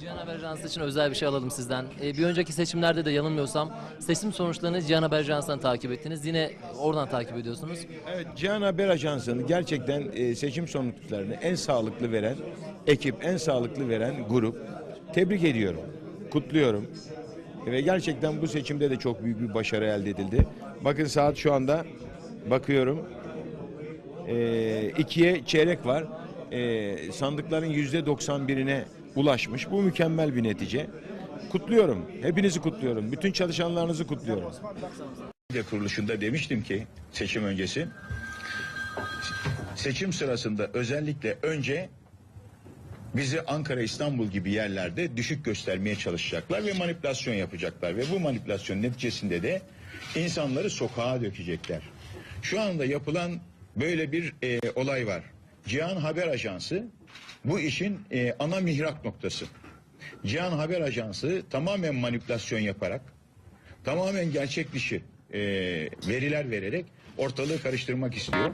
Cihan Haber Ajansı için özel bir şey alalım sizden. Ee, bir önceki seçimlerde de yanılmıyorsam seçim sonuçlarını Cihan Haber Ajansı'ndan takip ettiniz. Yine oradan takip ediyorsunuz. Evet, Cihan Haber Ajansı'nı gerçekten e, seçim sonuçlarını en sağlıklı veren ekip, en sağlıklı veren grup. Tebrik ediyorum, kutluyorum. Ve gerçekten bu seçimde de çok büyük bir başarı elde edildi. Bakın saat şu anda bakıyorum. E, ikiye çeyrek var. E, sandıkların yüzde 91'ine ulaşmış. Bu mükemmel bir netice. Kutluyorum. Hepinizi kutluyorum. Bütün çalışanlarınızı kutluyorum. Medya kuruluşunda demiştim ki seçim öncesi seçim sırasında özellikle önce bizi Ankara İstanbul gibi yerlerde düşük göstermeye çalışacaklar ve manipülasyon yapacaklar ve bu manipülasyon neticesinde de insanları sokağa dökecekler. Şu anda yapılan böyle bir e, olay var. Cihan Haber Ajansı bu işin e, ana mihrak noktası. Cihan Haber Ajansı tamamen manipülasyon yaparak tamamen gerçek dışı e, veriler vererek ortalığı karıştırmak istiyor.